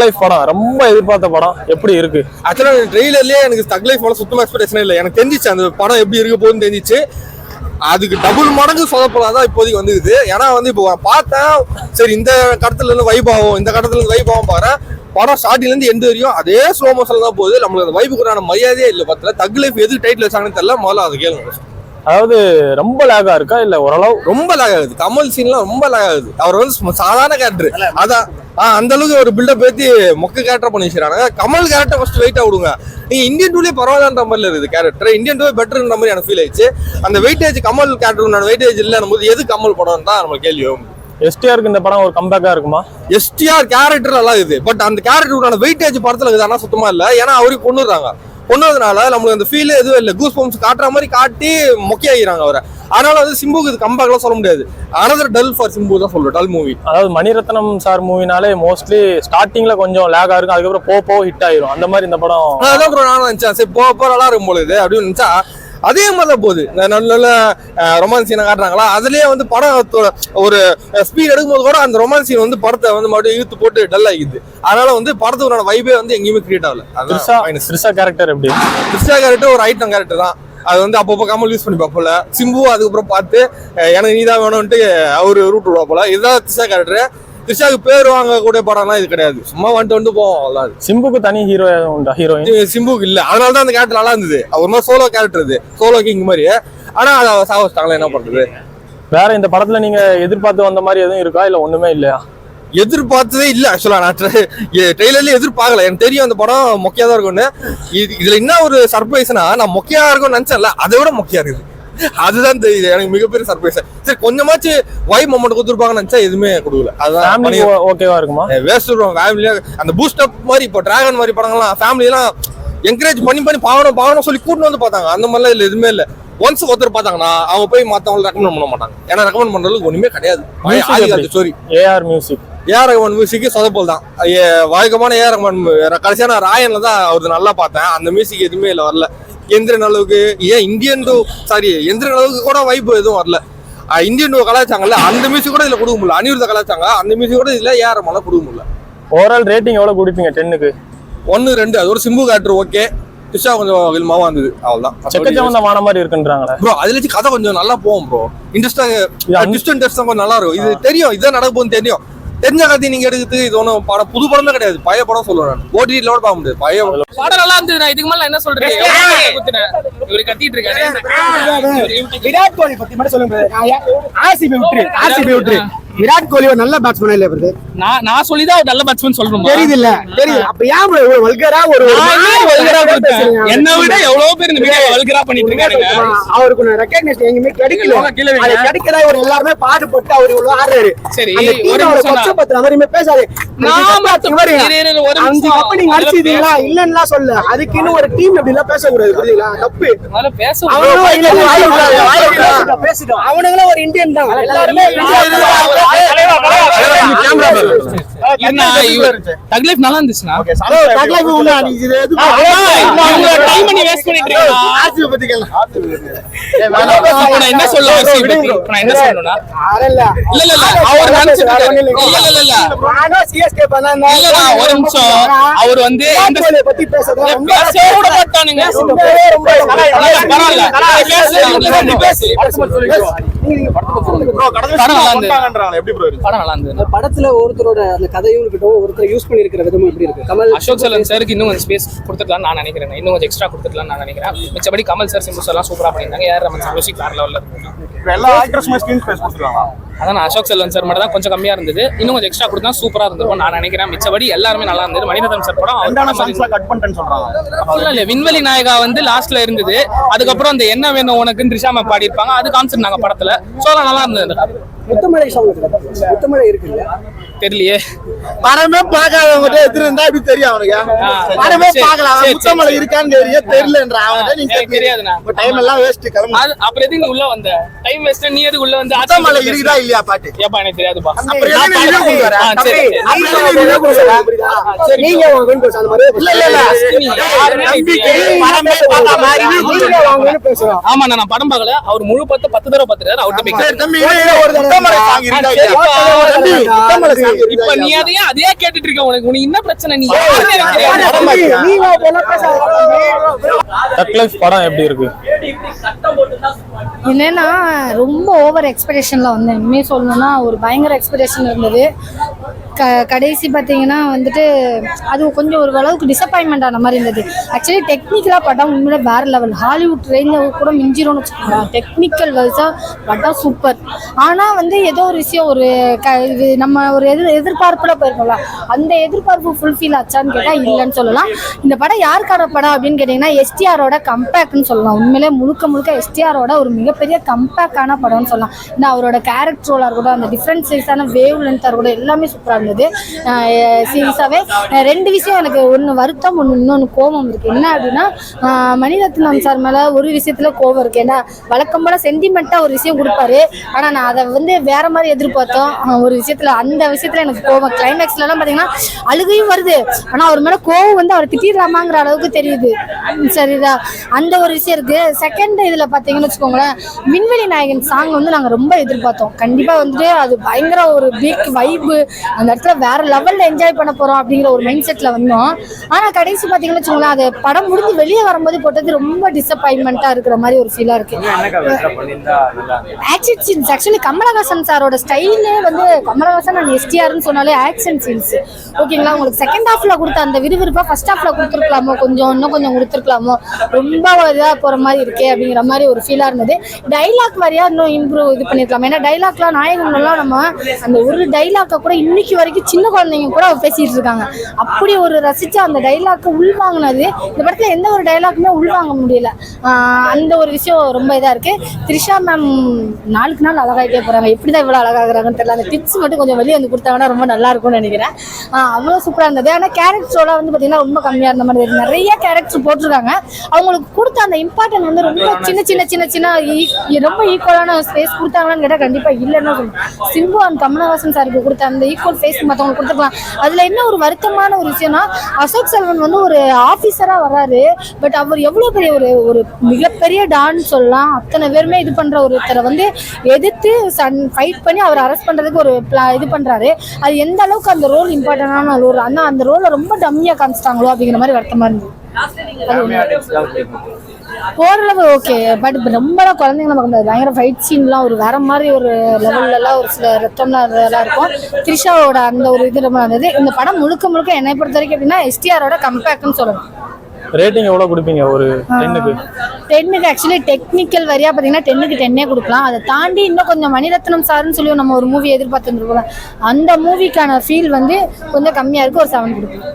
Life படம் ரொம்ப எதிர்பார்த்த படம். எப்படி இருக்கு? ஆக்சுவலாக ட்ரெய்லர்லேயே எனக்கு தக் லைஃப் படம் சுத்தமாக எக்ஸ்பெக்டேஷன் இல்லை. எனக்கு தெரிஞ்சிச்சு அந்த படம் எப்படி இருக்க போகுதுன்னு தெரிஞ்சிச்சு. அதுக்கு டபுள் மடங்கு சொதப்பலாம் இப்போதைக்கு வந்துக்குது ஏன்னா வந்து இப்போ பார்த்தேன் சரி இந்த கடத்துல இருந்து வைப் ஆகும் இந்த கடத்துல இருந்து வைப் ஆகும் பாரு. படம் ஸ்டார்டிங்ல இருந்து எந்த வரையும் அதே ஸ்லோ மோஷன் தான் போகுது. நம்மளுக்கு அந்த வைப்புக்குறான மரியாதையே இல்லை பத்தில. தக் லைஃப் எது டைட்டில் வச்சாங்கன்னு தெரியல. முதல்ல அதை கேளுங்க. அதாவது ரொம்ப லேகா இருக்கா? இல்ல ஓரளவு? ரொம்ப லாக் ஆகுது. கமல் சீன்லாம் ரொம்ப லாக் ஆகுது. அவர் வந்து சாதாரண கேரக்டர் அதான். ஆ, அந்த அளவுக்கு ஒரு பில்டப் ஏத்தி மொக்க கேரக்டர் பண்ணி வச்சிருக்காங்க கமல் கேரக்டர் ஃபர்ஸ்ட் வெயிட்டா விடுங்க. நீங்க இந்தியன் டூலே பரவாயில்லன்ற மாதிரி இருக்குது கேரக்டர் இந்தியன் டூ பெட்டர்ன்ற மாதிரி எனக்கு ஃபீல் ஆயிடுச்சு. அந்த வெயிட்டேஜ் கமல் கேரக்டர் வெயிட்டேஜ் இல்லைன்னு போது எது கமல் படம் தான் நம்ம கேள்வி. எஸ்டிஆருக்கு இந்த படம் ஒரு கம்பேக்கா இருக்குமா? எஸ்டிஆர் கேரக்டர் நல்லா இருக்குது. பட் அந்த கேரக்டருக்கான வெயிட்டேஜ் படத்துல இருக்குது. ஆனா சுத்தமா இல்ல. ஏன்னா அவருக்கு கொண்டுறாங்க கொண்டதுனால நம்மளுக்கு அந்த ஃபீல் எதுவும் இல்லை. கூஸ் பம்ப்ஸ் காட்டுற மாதிரி காட்டி மொக்கையாகிறாங்க அவரை. அதனால வந்து சிம்புக்கு இது கம்பேக்லாம் சொல்ல முடியாது. அனதர் டல் ஃபார் சிம்பு தான் சொல்லுவேன் டல் மூவி அதாவது மணிரத்னம் சார் மூவினாலே மோஸ்ட்லி ஸ்டார்டிங்ல கொஞ்சம் லேகா இருக்கும். அதுக்கப்புறம் போ போ ஹிட் ஆயிரும். அந்த மாதிரி இந்த படம் அதான் நானும் நினைச்சேன். சரி போக போக நல்லா இருக்கும் போல இது அப்படின்னு நினைச்சா அதே மாதிரி தான் போகுது. இந்த நல்ல நல்ல ரொமான்ஸ் சீனை காட்டுறாங்களா? அதுலயே வந்து படம் ஒரு ஸ்பீட் எடுக்கும்போது கூட அந்த ரொமான்ஸ் சீன் வந்து படத்தை வந்து மறுபடியும் இழுத்து போட்டு டல் ஆகிடுது அதனால வந்து படத்துக்கான வைபே வந்து எங்கேயுமே கிரியேட் ஆகல. த்ரிஷா அதான் த்ரிஷா கேரக்டர் எப்படி? கிறிஸ்டியா கேரக்டர் ஒரு ஐட்டம் கேரக்டர் தான். அது வந்து அப்பப்போ கமல் யூஸ் பண்ணி பார்ப்போல சிம்பு அதுக்கப்புறம் பார்த்து எனக்கு நீதான் வேணும்ட்டு அவரு ரூட் விடுவா போல. இதுதான் திரிஷா கேரக்டர் திரிஷாக்கு பேர் வாங்க கூட படம்லாம் இது கிடையாது. சும்மா வந்துட்டு வந்து போவோம் அவ்வளோதான் அது. சிம்புக்கு தனி ஹீரோ உண்டா? ஹீரோயின் சிம்புக்கு இல்ல. அதனால தான் அந்த கேரக்டர் நல்லா இருந்தது. அவர் மாதிரி சோலோ கேரக்டர் இது. சோலோ கிங் மாதிரி. ஆனா அதை சாவச்சிட்டாங்களா என்ன பண்றது? வேற இந்த படத்துல நீங்க எதிர்பார்த்து வந்த மாதிரி எதுவும் இருக்கா? இல்ல ஒண்ணுமே இல்லையா? எதிர்பார்த்ததே இல்ல ஆக்சுவலா நான் ட்ரெய்லர்லயே எதிர்பார்க்கல. எனக்கு தெரியும் அந்த படம் மொக்கையா தான் இருக்கும்னு. இது- இதுல என்ன ஒரு சர்ப்ரைஸ்னா நான் மொக்கையா இருக்கும்னு நினைச்சேன்ல. அதை விட மொக்கையா இருக்குது. அதுதான் தெரியுது எனக்கு மிகப்பெரிய சர்ப்ரைஸ் சரி கொஞ்சமாச்சு வைப் மொமெண்ட் கொடுத்துருப்பாங்கன்னு நினைச்சா எதுவுமே கொடுக்கல. அதுதான் ஓகேவா இருக்குமா? வேஸ்ட் ஃபேமிலியா அந்த பூஸ்ட் அப் மாதிரி இப்போ டிராகன் மாதிரி படங்கள்லாம் எல்லாம் என்கரேஜ் பண்ணி பண்ணி பாவணும் பாவணும் சொல்லி கூட்டிட்டு வந்து பார்த்தாங்க. அந்த மாதிரிலாம் இதுல எதுவுமே இல்ல. ஒன்ஸ் ஒருத்தர் பார்த்தாங்கன்னா அவங்க போய் மத்தவங்களை ரெக்கமெண்ட் பண்ண மாட்டாங்க. ஏன்னா ரெக்கமெண்ட் பண்றதுக்கு ஒண்ணுமே கிடையாது. Story A R music A R Rahman music சொதப்பல் தான். வழக்கமான ஏஆர் ரகுமான் mu- கடைசியா நான் ராயன்ல தான் அவரது நல்லா பார்த்தேன். அந்த மியூசிக் எதுவுமே இல்லை வரல. எந்திரன் அளவுக்கு ஏன் இந்தியன் டூ சாரி எந்திரன் அளவுக்கு கூட வைப்பு எதுவும் வரல. இந்தியன் டூ கலாச்சாங்கல்ல அந்த மியூசிக் கூட இதுல கொடுக்க முடியல. அனிருத்த கலாச்சாங்க அந்த மியூசிக் கூட இதுல ஏஆர் ரகுமான் கொடுக்க முடியல. ஓவரால் ரேட்டிங் எவ்வளவு கொடுப்பீங்க டென்னுக்கு ஒன்னு ரெண்டு அது ஒரு சிம்பு கேரக்டர் ஓகே திஷா கொஞ்சம் வில்மாவா இருந்தது அவ்வளவுதான். வான மாதிரி இருக்குன்றாங்களே. ப்ரோ அதுல கதை கொஞ்சம் நல்லா போகும் ப்ரோ இன்ட்ரெஸ்டா இது அந்த- டிஸ்டன் டெஸ்ட் கொஞ்சம் நல்லா இருக்கும். இது தெரியும் இதான் நடக்க போகுதுன்னு தெரியும். தெரிஞ்ச கதையை நீங்க எடுக்கிறது இது ஒன்றும் படம் புது படமே கிடையாது. பழைய படம் சொல்லுவேன் நான். ஓடிடில கூட பார்க்க முடியாது. பழைய படம். படம் நல்லா இருந்தது. நான் இதுக்கு மேல என்ன சொல்றேன் இவரு கத்திட்டு இருக்காரு. விராட் கோலி பத்தி மட்டும் சொல்லுங்க. ஆர்சிபி விட்டுரு. ஆர்சிபி விட்டுரு. விராட் கோலி ஒரு நல்ல பேட்ஸ்மேன் இல்ல பிரதர் நான் நான் சொல்லி தான் ஒரு நல்ல பேட்ஸ்மேன் சொல்றேன் தெரியுது இல்ல தெரியுது. அப்ப ஏன் இவ்வளவு வல்கரா ஒரு ஒரு வல்கரா? என்ன விட எவ்வளவு பேர் இந்த வீடியோ வல்கரா பண்ணிட்டு இருக்காருங்க அவருக்கு ரெக்கக்னேஷன் எங்கேயுமே கிடைக்கல. அது கிடைக்கல இவர் எல்லாருமே பாடுபட்டு அவர் இவ்வளவு ஆடுறாரு. சரி, ஒரு டீம் அவர் நிமிஷம் கொச்ச நான். பத்திர மாதிரியுமே பேசாது. இரு, இரு, ஒரு அஞ்சு. கப்பு நீங்க அடிச்சீங்களா இல்லன்னா சொல்ல. அதுக்கு இன்னும் ஒரு டீம் இப்படி எல்லாம் தப்பு. பேச. வாயை விடாத, வாயை விடாத. அவனுங்களும் ஒரு இந்தியன் தான். எல்லாருமே என்ன இவர் தக் லைஃப் நல்லா இருந்துச்சுன்னா என்ன சொல்ல என்ன சொல்லணும்னா? அரல்ல. இல்ல. இல்ல இல்ல அவர் நினைச்சிட்டு இருக்காரு. இல்ல இல்ல இல்ல. நானும் CSK fan தான். இல்லடா ஒரு நிமிஷம். அவர் வந்து பத்தி மாட்டானுங்க. படத்துல ஒருத்தரோட அந்த கதையும் இருக்கட்டும் ஒருத்தர் யூஸ் பண்ணிருக்கிற விதமும் எப்படி இருக்கு? கமல் அசோக் செல்வன் சாருக்கு இன்னும் கொஞ்சம் ஸ்பேஸ் கொடுத்துக்கலாம் நான் நினைக்கிறேன். இன்னும் கொஞ்சம் எக்ஸ்ட்ரா கொடுத்துக்கலாம் நான் நினைக்கிறேன். மிச்சபடி கமல் சார் சிம்பு எல்லாம் சூப்பரா பண்ணியிருந்தாங்க. யார் மியூசிக் வேற லெவலில் இருக்கும் எல்லா ஆக்டர்ஸுமே ஸ்கிரீன் ஸ்பேஸ் கொடுத்துருக்காங்க. அதான் அசோக் செல்வன் சார் மட்டும் தான் கொஞ்சம் கம்மியா இருந்தது. இன்னும் கொஞ்சம் எக்ஸ்ட்ரா கொடுத்தா சூப்பரா இருந்திருக்கும். நான் நினைக்கிறேன். மிச்சபடி எல்லாருமே நல்லா இருந்தது. மணிரத்னம் சார் படம் அவர் படம் மாதிரி கட் பண்ணிட்டேன்னு சொல்றாங்க. இல்ல இல்ல. விண்வெளி நாயகா வந்து லாஸ்ட்ல இருந்தது. அதுக்கப்புறம் அந்த என்ன வேணும் உனக்குன்னு த்ரிஷா மேம் பாடி இருப்பாங்க அது காமிச்சிருந்தாங்க படத்துல. சோ அதெல்லாம் நல்லா இருந்தது. முத்தமழை சாங் இருக்கு. முத்தமழை இருக்கு இல்லையா தெரியலையே. படமே பார்க்காதவங்க எதிர இருந்தா இப்படி தெரியும் அவனுக்கு. படமே பார்க்கல அவன் முத்தமலை. இருக்கான்னு தெரியும் தெரியலன்ற அவன் நீங்க தெரியாதுண்ணா. டைம் எல்லாம் வேஸ்ட் கிளம்பு. அப்புறம் எதுக்கு உள்ள வந்த? டைம் வேஸ்ட் நீ எதுக்கு உள்ள வந்து முத்தமலை இருக்குதா இல்லையா பாட்டு? ஏப்பா எனக்கு தெரியாதுப்பா. நீங்க ஆமா நான் படம் பார்க்கல. அவர் முழு பத்து பத்து தடவை பார்த்துட்டாரு. அவர்கிட்ட இப்ப நீ அதையே அதே கேட்டுட்டு இருக்க உனக்கு. உனக்கு என்ன பிரச்சனை நீ யாருன்னு எனக்கு தெரியாது. நீங்க இதெல்லாம் பேசாத. தக் லைஃப் படம் எப்படி இருக்கு? என்னன்னா ரொம்ப ஓவர் எக்ஸ்பெக்டேஷன்ல வந்தேன். உண்மையை சொல்லணும்னா ஒரு பயங்கர எக்ஸ்பெக்டேஷன் இருந்தது. க கடைசி பார்த்தீங்கன்னா வந்துட்டு அது கொஞ்சம் ஒரு அளவுக்கு டிசப்பாயின்மெண்ட் ஆன மாதிரி இருந்தது. ஆக்சுவலி டெக்னிக்கலாக படம் உண்மையில வேற லெவல் ஹாலிவுட் ரேஞ்சில் கூட மிஞ்சிரும்னு வச்சுக்கோங்க டெக்னிக்கல் வைஸாக படம் சூப்பர் ஆனால் வந்து ஏதோ ஒரு விஷயம் ஒரு க இது நம்ம ஒரு எதிர் எதிர்பார்ப்பில் போயிருக்கோம்ல. அந்த எதிர்பார்ப்பு ஃபுல்ஃபில் ஆச்சான்னு கேட்டால் இல்லைன்னு சொல்லலாம். இந்த படம் யாருக்கான படம் அப்படின்னு கேட்டிங்கன்னா எஸ்டிஆரோட கம்பேக்னு சொல்லலாம். உண்மையிலே முழுக்க முழுக்க எஸ்டிஆரோட ஒரு மிகப்பெரிய கம்பேக்கான படம்னு சொல்லலாம். இந்த அவரோட கேரக்டர் ரோலாக இருக்கட்டும் அந்த டிஃப்ரெண்ட் சைஸான வேவ் லென்த்தாக இருக்கட்டும் எல்லாமே சூப்பராக இருந்தது சீரியஸாகவே ரெண்டு விஷயம் எனக்கு ஒன்று வருத்தம் ஒன்று இன்னொன்று கோபம் இருக்குது என்ன அப்படின்னா மணிரத்னம் சார் மேலே ஒரு விஷயத்தில் கோபம் இருக்குது ஏன்னா வழக்கம் போல் சென்டிமெண்ட்டாக ஒரு விஷயம் கொடுப்பாரு. ஆனால் நான் அதை வந்து வேற மாதிரி எதிர்பார்த்தோம். ஒரு விஷயத்தில் அந்த விஷயத்தில் எனக்கு கோபம். கிளைமேக்ஸ்லலாம் பார்த்தீங்கன்னா அழுகையும் வருது. ஆனால் அவர் மேலே கோவம் வந்து அவர் திட்டிடலாமாங்கிற அளவுக்கு தெரியுது. சரிதா? அந்த ஒரு விஷயம் இருக்குது செகண்ட் இதில் பார்த்தீங்கன்னு வச்சுக்கோங்களேன் விண்வெளி நாயகன் சாங் வந்து நாங்கள் ரொம்ப எதிர்பார்த்தோம். கண்டிப்பாக வந்துட்டு அது பயங்கர ஒரு பிக் வைப்பு அந்த இடத்துல வேற லெவலில் என்ஜாய் பண்ண போகிறோம் அப்படிங்கிற ஒரு மைண்ட் செட்டில் வந்தோம். ஆனால் கடைசி பார்த்தீங்கன்னு வச்சுக்கோங்களேன் அது படம் முடிஞ்சு வெளியே வரும்போது போட்டது ரொம்ப டிசப்பாயின்மெண்ட்டாக இருக்கிற மாதிரி ஒரு ஃபீலாக இருக்கு. ஆக்ஷன் சீன்ஸ் ஆக்சுவலி கமலஹாசன் சாரோட ஸ்டைலே வந்து கமலஹாசன் அண்ட் எஸ்டிஆர்னு சொன்னாலே ஆக்ஷன் சீன்ஸ் ஓகேங்களா உங்களுக்கு செகண்ட் ஹாஃப்ல கொடுத்த அந்த விறுவிறுப்பா ஃபர்ஸ்ட் ஹாஃப்ல கொடுத்துருக்கலாமோ? கொஞ்சம் இன்னும் கொஞ்சம் கொடுத்துருக்கலாமோ? ரொம்ப இதாக போற மாதிரி இருக்கே அப்படிங்கிற மாதிரி ஒரு ஃபீலா இருந்தது. டைலாக் வரியா இன்னும் இம்ப்ரூவ் இது பண்ணிருக்கலாம். ஏன்னா டைலாக்லாம் நாயகங்கள்லாம் நம்ம அந்த ஒரு டைலாக்கை கூட இன்னைக்கு வரைக்கும் சின்ன குழந்தைங்க கூட பேசிட்டு இருக்காங்க. அப்படி ஒரு ரசிச்சு அந்த டைலாக்கு உள்வாங்கினது இந்த படத்துல எந்த ஒரு டைலாக்குமே உள்வாங்க முடியல. அந்த ஒரு விஷயம் ரொம்ப இதா இருக்கு. த்ரிஷா மேம் நாளுக்கு நாள் அழகாயிட்டே போறாங்க. எப்படிதான் இவ்வளவு அழகாகிறாங்கன்னு தெரியல. அந்த டிப்ஸ் மட்டும் கொஞ்சம் வெளியே வந்து கொடுத்தாங்கன்னா ரொம்ப நல்லா இருக்கும்னு நினைக்கிறேன். அவ்வளோ சூப்பரா இருந்தது. ஆனா கேரக்டரோட வந்து பாத்தீங்கன்னா ரொம்ப கம்மியா இருந்த மாதிரி இருக்கு. நிறைய கேரக்டர் போட்டிருக்காங்க. அவங்களுக்கு கொடுத்த அந்த இம்பார்ட்டன்ட் வந்து ரொம்ப சின்ன சின்ன சின்ன சின்ன e, e, ரொம்ப ஈக்குவலான ஸ்பேஸ் கொடுத்தாங்களான்னு கேட்டா கண்டிப்பா இல்லைன்னு தான் சிம்பு அண்ட் கமலஹாசன் சாருக்கு கொடுத்த அந்த ஈக்குவல் ஃபேஸ் மற்றவங்களுக்கு கொடுத்துக்கலாம் அதுல என்ன ஒரு வருத்தமான ஒரு விஷயம்னா அசோக் செல்வன் வந்து ஒரு ஆபீசரா வராரு பட் அவர் எவ்வளவு பெரிய ஒரு ஒரு மிகப்பெரிய டான் சொல்லலாம். அத்தனை பேருமே இது பண்ற ஒருத்தரை வந்து எதிர்த்து சன் ஃபைட் பண்ணி அவர் அரெஸ்ட் பண்றதுக்கு ஒரு இது பண்றாரு. அது எந்த அளவுக்கு அந்த ரோல் இம்பார்ட்டன்டான ரோல் ஆனா அந்த ரோலை ரொம்ப டம்மியா காமிச்சிட்டாங்களோ அப்படிங்கிற மாதிரி வருத்தமா இருந்தது. ஓரளவு ஓகே பட் ரொம்பலாம் குழந்தைங்க பார்க்க முடியாது. பயங்கர ஃபைட் சீன்லாம் ஒரு வேற மாதிரி ஒரு லெவல்லலாம் ஒரு சில ரத்தம்லாம் இதெல்லாம் இருக்கும். த்ரிஷாவோட அந்த ஒரு இது ரொம்ப இருந்தது இந்த படம் முழுக்க முழுக்க என்னை பொறுத்த வரைக்கும் எப்படின்னா எஸ்டிஆரோட கம்பேக்னு சொல்லணும் ரேட்டிங் எவ்வளவு கொடுப்பீங்க? ஒரு டென்னுக்கு டென்னுக்கு ஆக்சுவலி டெக்னிக்கல் வரியா பார்த்தீங்கன்னா டென்னுக்கு டென்னே கொடுக்கலாம். அதை தாண்டி இன்னும் கொஞ்சம் மணிரத்னம் சார்னு சொல்லி நம்ம ஒரு மூவி எதிர்பார்த்துருப்போம் அந்த மூவிக்கான ஃபீல் வந்து கொஞ்சம் கம்மியாக இருக்கு ஒரு செவன் கொடுக்கலாம்.